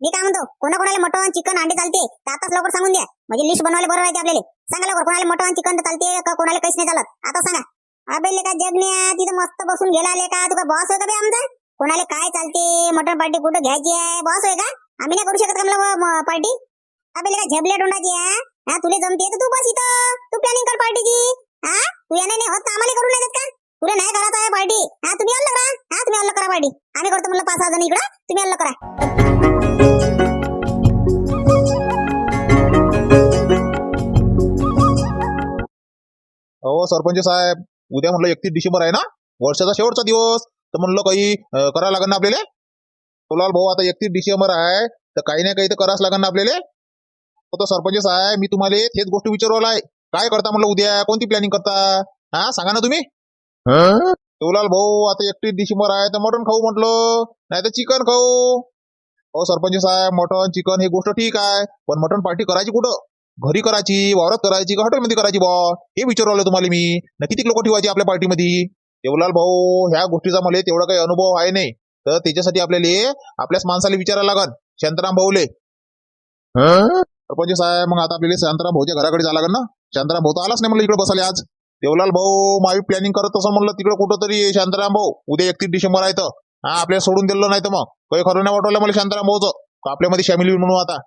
मी काय म्हणतो कोणाकोणाला मटण चिकन अंडे चालते तर आताच लवकर सांगून द्या. म्हणजे लिस्ट बनवायला बरं राहते आपल्याला. सांगा लवकर कोणाला मटण चिकन चालते का कोणाला काहीच नाही चालत? आता सांगा. अबे का जगण्या तिथं मस्त बसून गेला आले का तुका बॉस होता बे आमचा? कोणाला काय चालते मटण पार्टी कुठं घ्यायची आहे? बॉस होय का? आम्ही नाही करू शकत का पार्टी अबे का झेबल्या तोंडाची आहे हा? तुला जमते तर तू बस इथं? तू प्लॅनिंग कर पार्टीची हा? तू याने नाही होत आम्हाला करू नाही का? तुला नाही करायचं आहे पार्टी हा तुम्ही अलग करा हा तुम्ही अलग करा पार्टी आम्ही करतो म्हणलं पाच सहा जण इकडं तुम्ही अलग करा. हो सरपंच साहेब उद्या म्हणलं एकतीस डिसेंबर आहे ना? वर्षाचा शेवटचा दिवस. तर म्हणलं काही करावं लागेल ना आपल्याला? बोलाल भाऊ आता एकतीस डिसेंबर आहे. तर काही ना काही तर करावंच लागेल ना आपल्याला? तर सरपंच साहेब मी तुम्हाला हेच गोष्ट विचारवलं आहे. काय करता म्हणलं उद्या? कोणती प्लॅनिंग करता? हा सांगा ना तुम्ही. शिवलाल भाऊ आता एकतीस डिसेंबर आहे. तर मटण खाऊ म्हटलं. नाही तर चिकन खाऊ. हो सरपंच साहेब मटण चिकन ही गोष्ट ठीक आहे. पण मटण पार्टी करायची कुठं? घरी करायची वावरात करायची का हॉटेलमध्ये करायची बा हे विचारवलं तुम्हाला मी. ना किती लोक ठेवायचे आपल्या पार्टीमध्ये देवलाल भाऊ ह्या गोष्टीचा मला तेवढा काही अनुभव आहे नाही. तर त्याच्यासाठी आपल्याला आपल्याच माणसाला विचारायला लागल शांताराम भाऊले. सरपंच साहेब मग आता आपल्याला शांताराम भाऊच्या घराकडे जायला लागन ना? शांताराम भाऊ तर आलाच नाही म्हणलं इकडे बसाले आज. देवलाल भाऊ मावी प्लॅनिंग करत तसं म्हणलं तिकडे कुठं तरी शांताराम भाऊ. उद्या एकतीस डिसेंबर आहे तर. हा आपल्याला सोडून दिलं नाही तर मग. काही खरं नाही वाटवलं मला शांताराम भाऊचं. आपल्यामध्ये शामिल होईल म्हणून आता.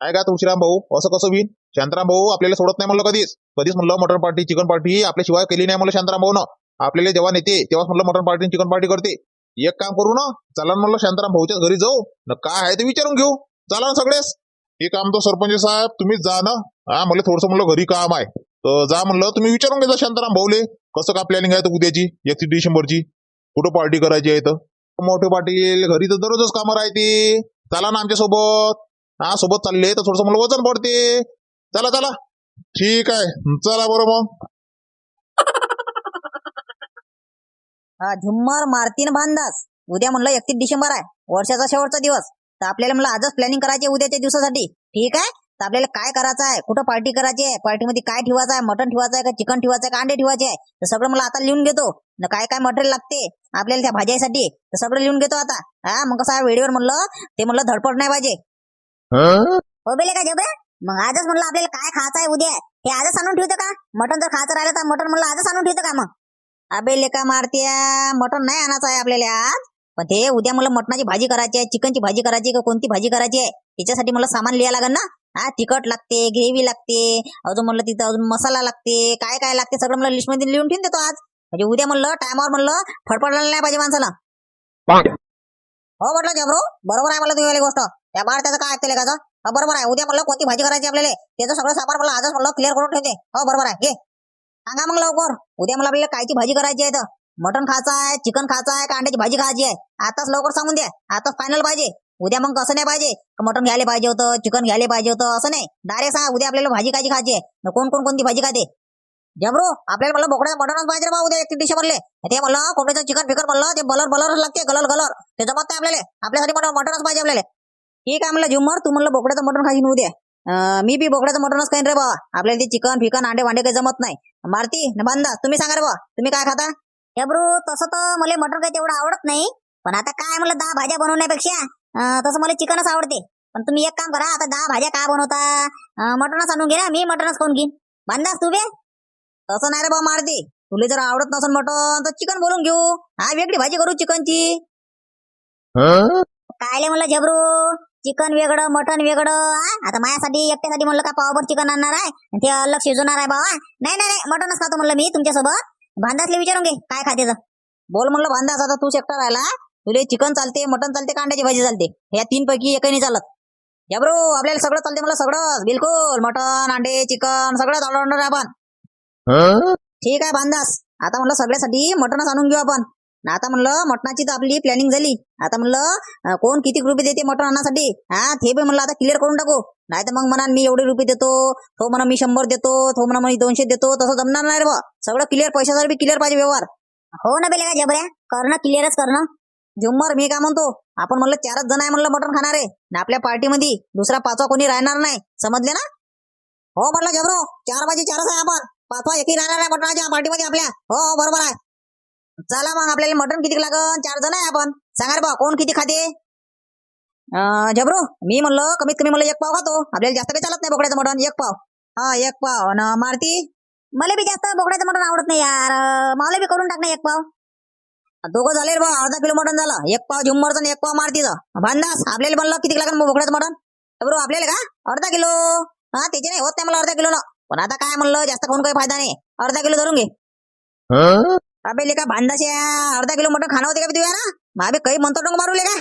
काय का तुळशीराम भाऊ? असं कसं होईल? शांताराम भाऊ आपल्याला सोडत नाही म्हणलं कधीच. कधीच म्हणलं मटन पार्टी चिकन पार्टी आपल्याशिवाय केली नाही म्हणलं शांताराम भाऊ आपल्याला जेव्हा नेते तेव्हाच म्हणलं मटन पार्टी चिकन पार्टी करते. एक काम करू ना चला ना म्हणलं शांताराम भाऊच्याच घरी जाऊ. न काय आहे ते विचारून घेऊ. चला ना सगळेच. हे काम तर सरपंच साहेब तुम्हीच जा ना. हा मला थोडस म्हणलं घरी काम आहे. तर जा म्हणलं तुम्ही विचारून घ्या शांताराम भाऊले. कसं का प्लॅनिंग आहे तर उद्याची एकतीस डिसेंबरची. कुठं पार्टी करायची आहे तर मोठे पाटील घरी तर दररोजच कामं राहते चला ना आमच्यासोबत हा सोबत चालले तर थोडस मला वजन पडते चला चला. ठीक आहे. चला बरं मग. हा झुम्मर मारतीन भांदास उद्या म्हणलं एकतीस डिसेंबर आहे. वर्षाचा शेवटचा दिवस. तर आपल्याला म्हणलं आजच प्लॅनिंग करायची आहे उद्याच्या दिवसासाठी. ठीक आहे? तर आपल्याला काय करायचं आहे? कुठं पार्टी करायची आहे? पार्टीमध्ये काय ठेवायचं आहे? मटन ठेवायचं आहे का? चिकन ठेवायचं आहे का? अंडे ठेवायचे आहे? तर सगळं मला आता लिहून घेतो. न काय काय मटेरियल लागते? आपल्याला त्या भाज्यासाठी. तर सगळं लिहून घेतो आता. हा मग कसं वेळेवर म्हणलं ते म्हणलं धडपड नाही पाहिजे. हो? बेले का जबे मग आजच म्हणलं आपल्याला काय खायचं आहे उद्या? हे आजच आणून ठेवतं का? मटन जर खायचं राहिलं तर मटन म्हणलं आजच आणून ठेवतं का मग? अबे लेका मारत्या मटन नाही आणायचं आहे आपल्याला आज. पण ते उद्या मला मटणाची भाजी करायची आहे चिकनची भाजी करायची का कोणती भाजी करायची आहे? त्याच्यासाठी मला सामान लिहायला लागेल ना? हा तिखट लागते ग्रेव्ही लागते अजून म्हणलं तिथं अजून मसाला लागते काय काय लागते सगळं मला लिस्टमध्ये लिहून ठेवून देतो आज. म्हणजे उद्या म्हणलं टायमावर म्हणलं फडफडायला नाही पाहिजे माणसाला. हो म्हटलं जबरो बरोबर आहे मला तुम्ही गोष्ट. त्या बाळ त्याचं काय ऐकते लेखाचं हा बरोबर आहे. उद्या म्हणलं कोणती भाजी करायची आपल्याला? त्याचं सगळं सामान मला आजच म्हणलं क्लिअर करून ठेवते. हो बरोबर आहे. घे सांगा मग लवकर. उद्या मला आपल्याला कायची भाजी करायची आहे तर? मटन खायचं आहे चिकन खायचं आहे का अंड्याची भाजी खायची आहे. आताच लवकर सांगून द्या. आताच फायनल पाहिजे. उद्या मग कसं नाही पाहिजे? मटन घ्यायला पाहिजे होतं चिकन घ्यायला पाहिजे होतं असं नाही. डायरेक्ट सांगा उद्या आपल्याला भाजी कायची खायची आहे? कोण कोण कोणती भाजी खाते? जबरो आपल्याला मला बोकड्या मटनच पाहिजे रे बा उद्या डिश म्हणले ते म्हणलं कोंबड्याचं चिकन फिकट म्हणलं ते बलर बलर लागते गलर गलर. ते जमत नाही आपल्याला. आपल्यासाठी मटनच पाहिजे आपल्याला. ठीक आहे म्हणलं झुमर तू म्हणलं बोकड्याचं मटन खायची उद्या अं, मी बी बोकड्याचं मटनच खाईन रे बा आपल्याला ते चिकन फिकन अंडे वांडे काही जमत नाही. मारती? न बांधा तुम्ही सांगा रे बा तुम्ही काय खाता? हे ब्रू तसं तर मला मटन काही तेवढं आवडत नाही. पण आता काय म्हणलं दहा भाज्या बनवण्यापेक्षा अं, तसं मला चिकनच आवडते. पण तुम्ही एक काम करा आता दहा भाज्या काय बनवता? अं, मटणच आणून घे ना मी मटणच खाऊन घेईन. बांधा तू बे. तसं नाही रे बा मारती. तुला जर आवडत नसेल मटण तर चिकन बोलून घेऊ. हा वेगळी भाजी करू चिकनची. कायले म्हणलं जबरू चिकन वेगळं मटन वेगळं? आता माझ्यासाठी एकट्यासाठी म्हणलं का पावभर चिकन आणणार आहे? ते अलग शिजवणार आहे बाबा नाही नाही नाही मटनच खातो म्हणलं मी तुमच्यासोबत. बांधासले विचारून घे काय खाते तर बोल म्हणलं बांधास आता तू एकटा राहिला. तुला चिकन चालते मटन चालते कांड्याची भाजी चालते. या तीन पैकी एकही नाही चालत. या ब्रो आपल्याला सगळं चालते मला सगळं बिलकुल मटन अंडे चिकन सगळं ऑर्डर आपण. ठीक आहे बांधास आता म्हणलं सगळ्यासाठी मटनच आणून घेऊ आपण. आता म्हणलं मटणाची तर आपली प्लॅनिंग झाली. आता म्हणलं कोण किती रुपये देते मटण आणण्यासाठी हा ते पण म्हणलं आता क्लिअर करून टाकू. नाही तर मग म्हणा मी एवढे रुपये देतो तो म्हणा मी शंभर देतो तो म्हणा मी दोनशे देतो तसं जमणार नाही रे सगळं क्लिअर पैशाचा बी क्लिअर पाहिजे व्यवहार. हो ना बेले का जबऱ्या करणं क्लिअरच करणं. झुम्मर मी काय म्हणतो आपण म्हणलं चारच जण आहे म्हणलं मटण खाणार. आहे आपल्या पार्टीमध्ये दुसरा पाचवा कोणी राहणार नाही. समजले ना? हो म्हटलं जबरो चार वाजे चारच आहे आपण. पाचवा एकही राहणार आहे मटणाच्या पार्टीमध्ये आपल्या. हो हो, बरोबर आहे. चला मग आपल्याला मटन किती लागन? चार जण आहे आपण. सांगा रे बा कोण किती खाते? झबरू मी म्हणलं कमीत कमी मला एक पाव खातो. आपल्याला जास्त काही चालत नाही बोकड्याचं मटण. एक पाव. हा एक पाव. न मारती? मला बी जास्त बोकड्याचं मटण आवडत नाही यार. मला बी करून टाक ना एक पाव. दोघं झाले रे बा अर्धा किलो मटण झालं. एक पाव झुम्मरचं एक पाव मारतीचं. भांडास आपल्याला म्हणलं किती लागेल मग बोकड्याचं मटण? बरोबर आपल्याला का? अर्धा किलो. हा त्याचे नाही होत नाही मला अर्धा किलो ना पण आता काय म्हणलं जास्त खाऊन काही फायदा नाही. अर्धा किलो धरून घे. अबे लेका भांडाशे अर्धा किलो मटण खाणं होते का तुझ्या ना? मग अबे काही म्हणतो डोंग मारू का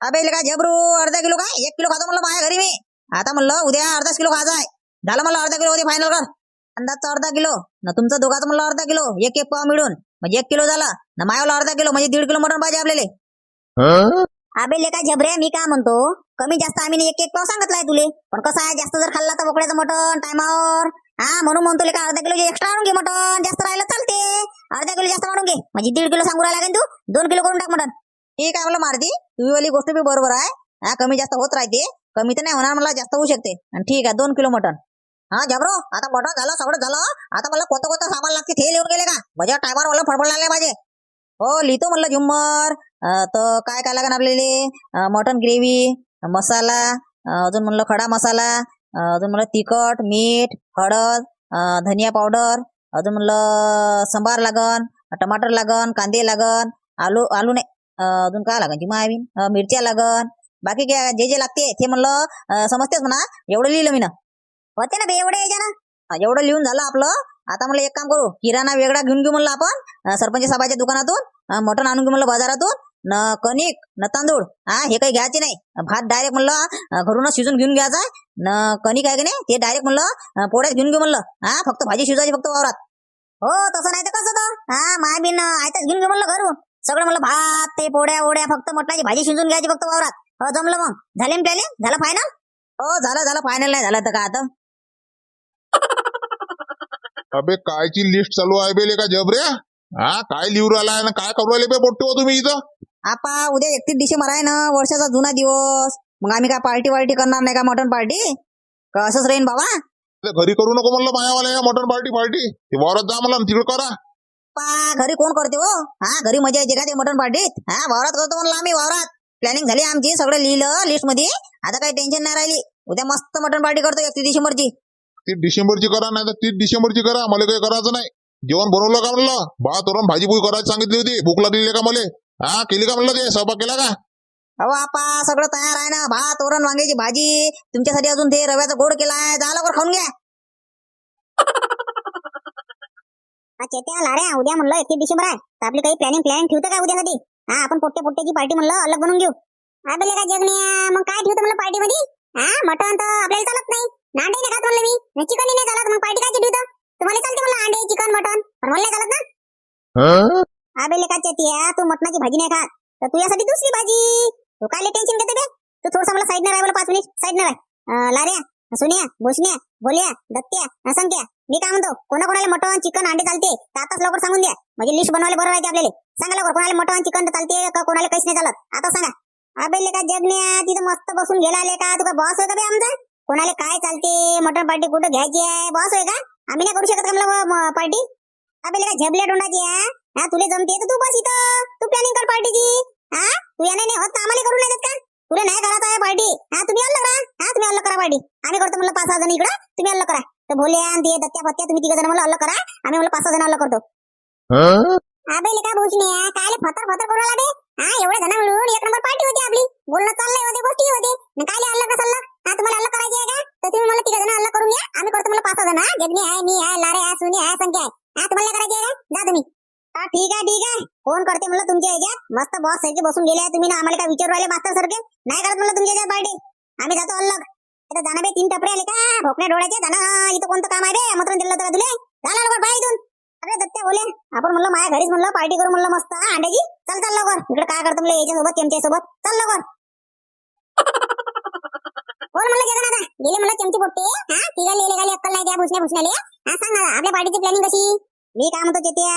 अबे लेका झबरू अर्धा किलो काय? एक किलो खातो म्हणलं माझ्या घरी मी. आता म्हणलं उद्या अर्धाच किलो खायचा आहे. झालं मला अर्धा किलो होते फायनल कर. अंदाजचा अर्धा किलो. ना तुमचं दोघाचं म्हणलं अर्धा किलो. एक एक पाव मिळून. म्हणजे एक किलो झाला. ना मायाला अर्धा किलो म्हणजे दीड किलो मटण पाहिजे आपल्याला. अबे लेका झबरे मी काय म्हणतो? कमी जास्त आम्ही एक एक पाव सांगितलाय तुले. पण कसं आहे जास्त जर खाल्ला तर बोकड्याचं मटण टायमावर. हा म्हणून म्हणतो लेका अर्धा किलो एक्स्ट्रा आणून घे मटण. जास्त राहिलं चालते. अर्धा किलो जास्त वाढून घे. म्हणजे दीड किलो सांगू लागेल तू? दोन किलो करून टाक मटन ठीक आहे मला मारती तुझी वाली गोष्ट बी बरोबर आहे. हा कमी जास्त होत राहते. कमी तर नाही होणार मला जास्त होऊ शकते. आणि ठीक आहे दोन किलो मटण. हा जबरो आता मटण झालं सगळं झालं. आता मला कोणतं कोणतं सामान लागते ते लिहून गेले का? माझ्या टायमावर मला फडफड लागले माझे हो लिहितो म्हणलं झुम्मर तर काय काय लागेल आपल्याला? मटन ग्रेव्ही मसाला अजून म्हणलं खडा मसाला अजून म्हणलं तिखट मीठ हळद धनिया पावडर अजून म्हणलं सांबार लागन टमाटर लागन कांदे लागन आलू आलू नाही अजून काय लागन? जी मायाबीन मिरच्या लागन. बाकी काय जे जे लागते ते म्हणलं समजतेच म्हणा एवढं लिहिलं मी ना होते ना बे एवढे ना एवढं लिहून झालं आपलं. आता म्हणलं एक काम करू किराणा वेगळा घेऊन घेऊ म्हणलं आपण सरपंच साहेबाच्या दुकानातून मटण आणून घेऊ म्हणलं बाजारातून. न कणिक न तांदूळ. हा हे काही घ्यायचे नाही. भात डायरेक्ट म्हणलं घरून घरूनच शिजून घेऊन घ्यायचा. न कणिक आहे की नाही ते डायरेक्ट म्हणलं पोळ्यात घेऊन घेऊ म्हणलं. हा फक्त भाजी शिजवायची फक्त वावरात. हो तसं नाही तर कसं तर? हा माय बिन आयताच घेऊन घे म्हणलं घरून. सगळं म्हणलं भात ते पोळ्या ओड्या फक्त म्हटलं भाजी शिजून घ्यायची फक्त वावरात. हो जमलं मग. झाले प्याले झालं फायनल हो झालं झालं. फायनल नाही झालं तर का आता? अबे कायची लिस्ट चालू आहे बेले का जबऱ्या? हा काय लिहू राहिला काय करू राहिले बे पोट्टे हो तुम्ही इथं? आपा उद्या एकतीस डिसेंबर आहे ना वर्षाचा जुना दिवस. मग आम्ही काय पार्टी वार्टी करणार नाही का मटन पार्टी? का असंच राहीन बाबा? ते घरी करू नको म्हणलं मायावाले मटन पार्टी पार्टी. ते वावरात जा म्हणलं तिकडे करा. पा घरी कोण करते हो? हा घरी मजा येते का ते मटन पार्टीत? हा वावरात करतो म्हणलं आम्ही वावरात. प्लॅनिंग झाली आमची सगळं लिहिलं लिस्टमध्ये. आता काही टेन्शन नाही राहिली. उद्या मस्त मटन पार्टी करतो एकतीस डिसेंबरची. तीस डिसेंबरची करा नाही तर तीस डिसेंबरची करा. मला काही करायचं नाही. जेवण बनवलं का म्हणलं? भात वरून भाजी पोळी करायची सांगितली होती. भूक लागलेली का मला? हा केली का म्हणलं ते? स्वयंपाक केला का? अहो आपा सगळं तयार आहे ना. भात वरण वांग्याची भाजी. तुमच्यासाठी अजून ते रव्याचा गोड केलाय. जा लवकर खाऊन घ्या. लाऱ्या उद्या म्हणलं एकतीस डिसेंबर आहे. तर आपली काही प्लॅनिंग प्लॅनिंग ठेवतं का उद्यासाठी? हा आपण पोट्टे पोट्ट्याची पार्टी म्हणलं अलग बनवून घेऊ. हा बेले का जगण्या मग काय ठेवतं म्हणलं पार्टी मध्ये हा मटण तर आपल्याला चालत नाही. नांडे नाही खात म्हणलं मी चिकन नाही चालत. मग पार्टी काय ठेवतं? तुम्हाला चालते म्हणलं अंडे चिकन मटण पण मला नाही चालत ना. हा? बेले तू मटणाची भाजी नाही खात. तर तुझ्यासाठी दुसरी भाजी. तू काय टेन्शन घेते बे तू थोडस मला साईड राह मला पाच मिनिट साईडनं राह. लाऱ्या सुन्या भोसण्या बोल्या दत्त्या असंख्या मी काय म्हणतो? कोणा कोणाला मटण चिकन अंडे चालते तर आताच लवकर सांगून द्या. म्हणजे लिस्ट बनवायला बरं राहते आपल्याला. सांगा लवकर कोणाला मटण चिकन चालते का कोणाला काहीच नाही चालत? आता सांगा. अबे का जगण्या तिथं मस्त बसून गेला आले का तुका बॉस होय का बे आमचा? कोणाला काय चालते? मटण पार्टी कुठं घ्यायची आहे? बॉस होय का? आम्ही नाही करू शकत का मला पार्टी अबे का झेबल्या डोंडाची आहे हा तुला जमते तर तू बस इथं? तू प्लॅनिंग कर पार्टीची हा? तू या नाही? होत आम्हाला करू नाही देत का? तुला नाही करत आहे पार्टी हा तुम्ही अलग करा हा तुम्ही अलग करा पार्टी आम्ही करतो म्हणलं पाच सहा जण इकडं तुम्ही अलग करा. तर भोले आणि ते दत्त्या पत्त्या तुम्ही तिघ जण मला अलग करा. आम्ही म्हणलं पाच सहा जण अलग करतो. अबे का भूषणे काय फतर फतर करू लागले हा एवढे जण मिळून एक नंबर पार्टी होती आपली. बोलणं चाललंय होते गोष्टी होते. काय अलग कसं हा तुम्हाला अलग करायची आहे का? तर तुम्ही मला तिघ जण अलग करून घ्या. आम्ही करतो मला पाच सहा जण. हा जगनी आहे मी आहे लारे आहे सुनी आहे संख्या आहे. हा तुम्हाला करायची आहे का? जा तुम्ही. हा ठीक आहे ठीक आहे. फोन करते म्हणलं तुमच्या याच्यात मस्त बॉस सारखे बसून गेले आहे तुम्ही ना. आम्हाला काय विचारू राहिले मास्तर सारखे नाही करत म्हणलं तुमच्या ह्याच्यात पार्टी आम्ही जातो अलग. आता जाणं बे तीन टपरे आले का? भोकण्या डोळ्याचे जाणं. इथं कोणतं काम आहे बे? आमंत्रण दिलं तर का तुले? झालं लवकर बाहेर इथून. अरे दत्त्या बोले. आपण म्हणलं माझ्या घरीच म्हणलं पार्टी करू म्हणलं मस्त. हा, अंड्याची. चल चल लवकर. इकडे काय करतो म्हणलं याच्या सोबत त्यांच्यासोबत. चल लवकर. कोण म्हणलं जगन आता. गेले म्हणलं चमची पोट्टे हा तिला लिहिले गाली अक्कल नाही त्या भुसण्या भुसण्याले हा सांग मला आपल्या पार्टीची प्लॅनिंग कशी? मी काय म्हणतो चेत्या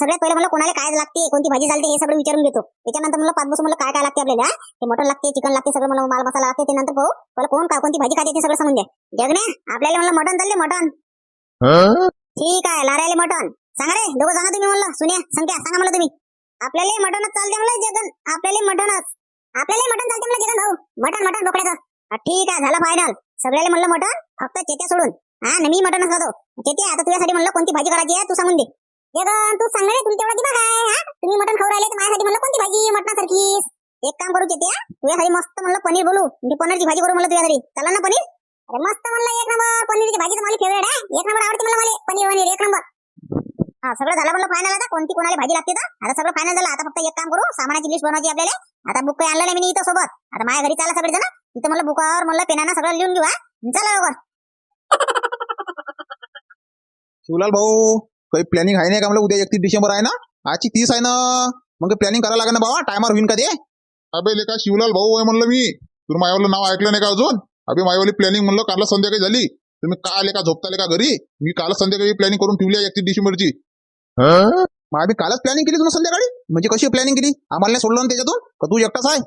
सगळ्यात पहिलं मला कोणाला काय लागते कोणती भाजी चालते हे सगळं विचारून घेतो. त्याच्यानंतर मला पाच बसून मला काय काय लागते आपल्याला ते मटन लागते चिकन लागते सगळं मला माल मसाला लागते ते नंतर पाहू. मला कोण काय कोणती भाजी खाते ते सगळं सांगून द्या. जगण्या आपल्याला म्हणलं मटन चालले मटन ठीक आहे लारायले मटन सांगा रे दोघं सांगा तुम्ही म्हणलं. सुन्या संख्या सांगा मला तुम्ही. आपल्याला मटनच चालते म्हणलं जगन. आपल्याला मटनच आपल्याला मटण चालते म्हणलं जगन भाऊ. मटण मटण बोकड्याचं ठीक आहे झालं फायनल सगळ्याला म्हणलं मटण फक्त चेत्या सोडून. हा ना मी मटण खातो. चेत्या आता तुझ्यासाठी म्हणलं कोणती भाजी करायची आहे तू सांगून दे. तू सांग रे तुमच्या एवढा दिमाग आहे हा? तुम्ही मटण खाऊ राहिले तर माझ्यासाठी म्हणलं कोणती भाजी मटणासारखी एक काम करू चेत्या तुझ्यासाठी मस्त म्हणलं पनीर बोलू. मी पनीरची भाजी करू म्हणलं तुझ्यासाठी. चला ना पनीर? अरे मस्त म्हणलं एक नंबर पनीरची भाजी तर माझी फेवरेट आहे. एक नंबर आवडते मला मला. पनीर पनीर एक नंबर हा सगळं झालं म्हणलं फायनल आता? कोणती कोणाला भाजी लागते तर? आता सगळं फायनल झालं. आता फक्त एक काम करू. सामानाची लिस्ट बनवायची आपल्याला. आता बुक काही आणलं नाही मी इथं सोबत. आता माझ्या घरी चाला सगळे जण इथं म्हणलं बुकावर म्हणलं पेनानं सगळं लिहून घेऊ हा. चला लवकर. शिवलाल भाऊ काही प्लॅनिंग आहे नाही का म्हणलं? उद्या एकतीस डिसेंबर आहे ना? आजची तीस आहे ना? मग प्लॅनिंग करायला लागेल ना बाबा? टायमार होईन का ते? अबे लेका शिवलाल भाऊ आहे म्हणलं मी. तुला माझ्यावालं नाव ऐकलं नाही का अजून? अबे माझ्यावाली प्लॅनिंग म्हणलं काल संध्याकाळी झाली. तुम्ही का आले का? झोपताले का घरी? मी काल संध्याकाळी प्लॅनिंग करून ठेवली आहे एकतीस डिसेंबरची. मग आम्ही कालच प्लॅनिंग केली तुला संध्याकाळी? म्हणजे कशी प्लॅनिंग केली? आम्हाला नाही सोडलं ना त्याच्यातून? का तू एकटाच आहे?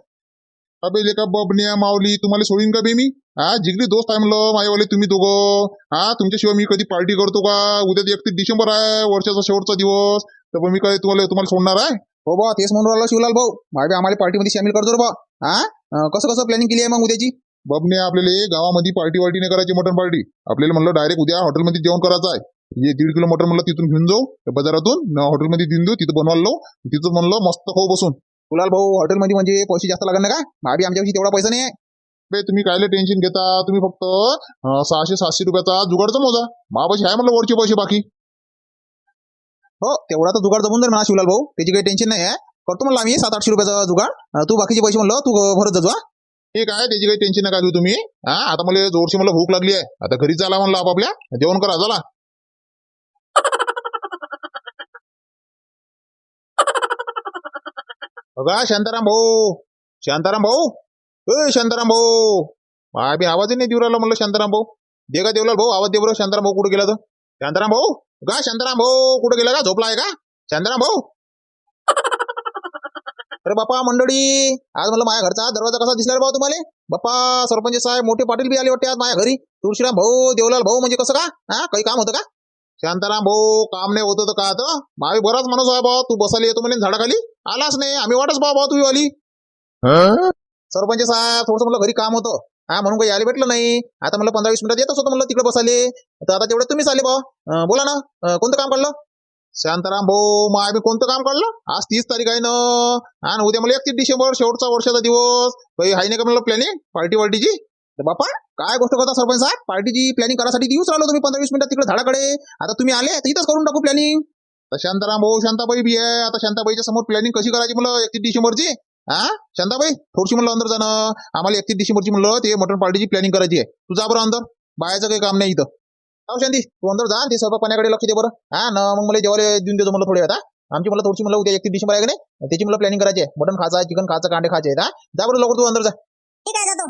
अबे लेका बबन्या माऊली तुम्हाला सोडीन का बे मी? हा जिगरी दोस्त आहे म्हणलं माझ्यावाले तुम्ही दोघं. हा तुमच्याशिवाय मी कधी पार्टी करतो का? उद्या एकतीस डिसेंबर आहे वर्षाचा शेवटचा दिवस. तर मग मी काय तुम्हाला तुम्हाला सोडणार आहे? हो बा तेच म्हणून राहिला शिवलाल भाऊ. माझ्या आम्हाला पार्टीमध्ये सामील करतो बा. हा? कसं कसं प्लॅनिंग केली आहे मग उद्याची? बबने आपल्याला गावामध्ये पार्टी वार्टी नाही करायची मटन पार्टी. आपल्याला म्हणलं डायरेक्ट उद्या हॉटेलमध्ये जेवण करायचं आहे. हे दीड किलो मटन म्हणलं तिथून घेऊन जाऊ बाजारातून. हॉटेलमध्ये देऊन देऊ तिथं बनवायला लावू. तिथं म्हणलं मस्त खाऊ बसून. कुलाल भाऊ हॉटेलमध्ये म्हणजे पैसे जास्त लागणार का? भाभी आमच्यापाशी तेवढा पैसा नाही आहे बे तुम्ही कायले टेन्शन घेता? तुम्ही फक्त अं, सहाशे सातशे रुपयाचा जुगाडचा मोजा. महापाशी आहे म्हणलं वरचे पैसे बाकी. हो तेवढा तर जुगाड जमून जाईल म्हणा शिवलाल भाऊ. त्याची काही टेन्शन नाही आहे करतो म्हणलं आम्ही सात आठशे रुपयाचा जुगाड. अं, तू बाकीचे पैसे म्हणलं तू अं, भरत हा ठीक आहे त्याची काही टेन्शन नका घेऊ तुम्ही. हा आता मला जोरशी मला भूक लागली आहे. आता घरी चाला म्हणलं आपापल्या. जेवण करा चला. बघा शांताराम भाऊ. शांताराम भाऊ. ए शांताराम भाऊ. आम्ही आवाजही नाही देऊ राहिला म्हणलं शांताराम भाऊ. दे का देवलाल भाऊ? आवाज देऊ शांताराम भाऊ कुठे गेला तर शांताराम भाऊ? का शांताराम भाऊ. कुठे गेला का? झोपला आहे का? शांताराम भाऊ. अरे बापा मंडळी. आज मला माझ्या घरचा दरवाजा कसा दिसला रे भाऊ तुम्हाला? बाप्पा सरपंच साहेब मोठे पाटील बी आले वाटते आज माझ्या घरी. तुळशीराम भाऊ देवलाल भाऊ म्हणजे कसं का? हा काही काम होतं का? शांताराम भाऊ काम नाही होतं तर का आता मावी बराच माणूस आहे भाऊ. तू बसायला येतो म्हणे झाडाखाली. आलाच नाही. आम्ही वाटच भाऊ भाऊ तू आली सरपंच साहेब थोडंसं म्हणलं घरी काम होतं. हा म्हणून काही यायला भेटलं नाही. आता म्हणलं पंधरा वीस मिनिटात येतच होतं म्हणलं तिकडे बसाले तर आता तेवढे तुम्हीच आले भाऊ. बोला ना अं, कोणतं काम काढलं? शांताराम भाऊ मग आम्ही कोणतं काम काढलं? आज तीस तारीख आहे ना. आणि उद्या मला एकतीस डिसेंबर शेवटचा वर्षाचा दिवस. काही आहे नाही का म्हणलं प्लॅनिंग पार्टी वार्टीची? तर बापा काय गोष्ट करता सरपंच साहेब? पार्टीची प्लॅनिंग करायसाठी येऊच राहिलो तुम्ही पंधरा वीस मिनिटात तिकडे झाडाकडे. आता तुम्ही आले तर इथंच करून टाकू प्लॅनिंग तर शांताराम भाऊ शांताबाई बी आहे. आता शांताबाईच्या समोर प्लॅनिंग कशी करायची म्हणलं? एकतीस डिसेंबरची? हा शांताबाई थोडीशी म्हणलं अंदर जाणं. आम्हाला एकतीस डिसेंबरची म्हणलं ते मटन पार्टीची प्लॅनिंग करायची आहे. तू जा बरं अंदर. बायाचं काही काम नाही इथं. हो शांती तू अंदर जा ते स्वयंपाक पाण्याकडे लक्ष दे बरं. हा ना मग मला जेवायला देऊन देतो म्हणलं थोडे आता आमची मला थोडीशी म्हणलं उद्या एकतीस डिसेंबर आहे का नाही? त्याची मला प्लॅनिंग करायची आहे. मटन खायचं चिकन खायचं कांडे खायचे आहेत हा जा बरं लवकर तू अंदर जा. ठीक आहे जातो.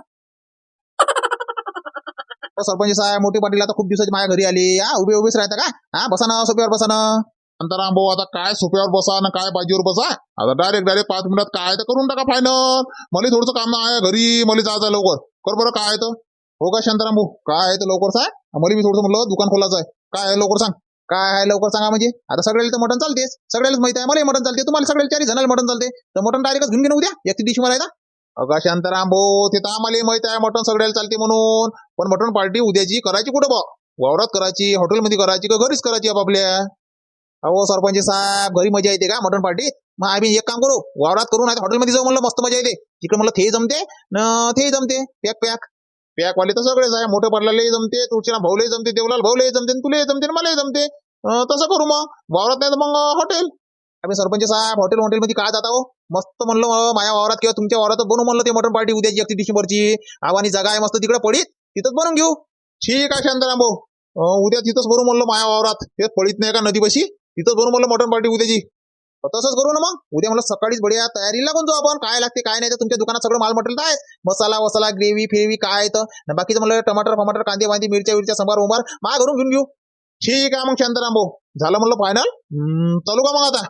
सरपंच साहेब मोठे पाटील आता खूप दिवसाची माझ्या घरी आली. हा उभे उभेच राहता का? हा बसा ना सोप्यावर बसा ना. शांताराम भाऊ आता काय सोप्यावर बसा ना काय बाजीवर बसा? आता डायरेक्ट डायरेक्ट पाच मिनिटात काय तर करून टाका फायनल मला थोडंसं काम आहे घरी मला जायचं लवकर. कर बरं काय आहे तर? हो का शांताराम भाऊ? काय आहे तर लवकर सांग. मला मी थोडंसं म्हणलं दुकान खोलायचं आहे. काय आहे लवकर सांग. काय आहे लवकर सांगा म्हणजे? आता सगळ्याला तर मटन चालतेच सगळ्यालाच माहिती आहे मला मटन चालते. तुम्हाला सगळ्याला चारी जणाला मटन चालते. तर मटन डायरेक्ट घेऊन घेऊन उद्या. याची दिवशी मला अगा हो शांताराम भाऊ? ते तर आम्हाला माहिती आहे मटन सगळ्याला चालते म्हणून. पण मटन पार्टी उद्याची करायची कुठं बा? वावरात करायची हॉटेलमध्ये करायची का घरीच करायची आपापल्या अहो सरपंच साहेब घरी मजा येते का? Mutton party? मग आम्ही एक काम करू वावरात करू नाही हॉटेलमध्ये जाऊ म्हणलं मस्त मजा येते. तिकडे म्हणलं ते जमते? न ते जमते. पॅक पॅक पॅक वाले तर सगळेच आहे मोठे पडलेले जमते तुळशीला भाऊले जमते देवलाल भाऊले जमते तुले जमते आणि मलाही जमते. तसं करू मग. वावरात नाही तर मग हॉटेल. आम्ही सरपंच साहेब हॉटेल हॉटेलमध्ये काय जाता हो मस्त म्हणलं माझ्या वावरात किंवा तुमच्या वावरात बनू म्हणलं ते मटन पार्टी उद्याची एकतीस डिसेंबरची. आवानी जागा आहे मस्त तिकडे पडीत तिथंच बनवून घेऊ. ठीक आहे शांताराम भाऊ. उद्या तिथंच बनू म्हणलं माझ्या वावरात. तेच पडीत नाही का नदीपाशी? तिथंच बनवू म्हणलं मटन पार्टी उद्याची. तसंच करू ना मग. उद्या मला सकाळीच बढिया तयारी लागून जाऊ आपण. काय लागते काय नाही तर तुमच्या दुकानात सगळं माल मटेरियल आहे. मसाला वसाला ग्रेव्ही फिरवी काय तर. बाकीचं म्हणलं टमाटर फमाटर कांदे वांदे मिरच्या विरच्या संभार उंबार मा घरून घेऊन घेऊ. ठीक आहे मग शांताराम भाऊ. झालं म्हणलं फायनल चालू का मग आता?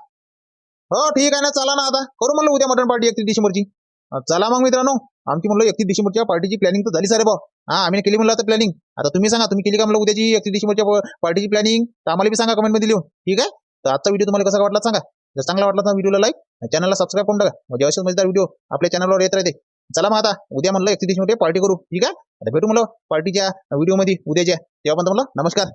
हो ठीक आहे ना चला ना आता. करू म्हणलं उद्या मटन पार्टी एकतीस डिसेंबरची. चला मग मित्रांनो. आमची म्हणलं एकतीस डिसेंबरच्या पार्टीची प्लॅनिंग तर झाली सारे भाऊ. हा आम्ही केली म्हणलं आता प्लॅनिंग आता तुम्ही सांगा तुम्ही केली का म्हणलं उद्याची एकतीस डिसेंबरच्या पार्टीची प्लॅनिंग तर आम्हाला बी सांगा कमेंटमध्ये लिहून. ठीक आहे? तर आजचा व्हिडिओ तुम्हाला कसा वाटला सांगा. जर चांगला वाटला तर व्हिडिओला लाईक चॅनलला सबस्क्राईब करून टाका. म्हणजे अशाच मजेदार व्हिडिओ आपल्या चॅनलवर येत राहते. चला मग आता उद्या म्हणलं एकतीस डिसेंबरच्या पार्टी करू. ठीक आहे? आता भेटू म्हणलं पार्टीच्या व्हिडिओमध्ये उद्याच्या. तेव्हा पण म्हणलं नमस्कार.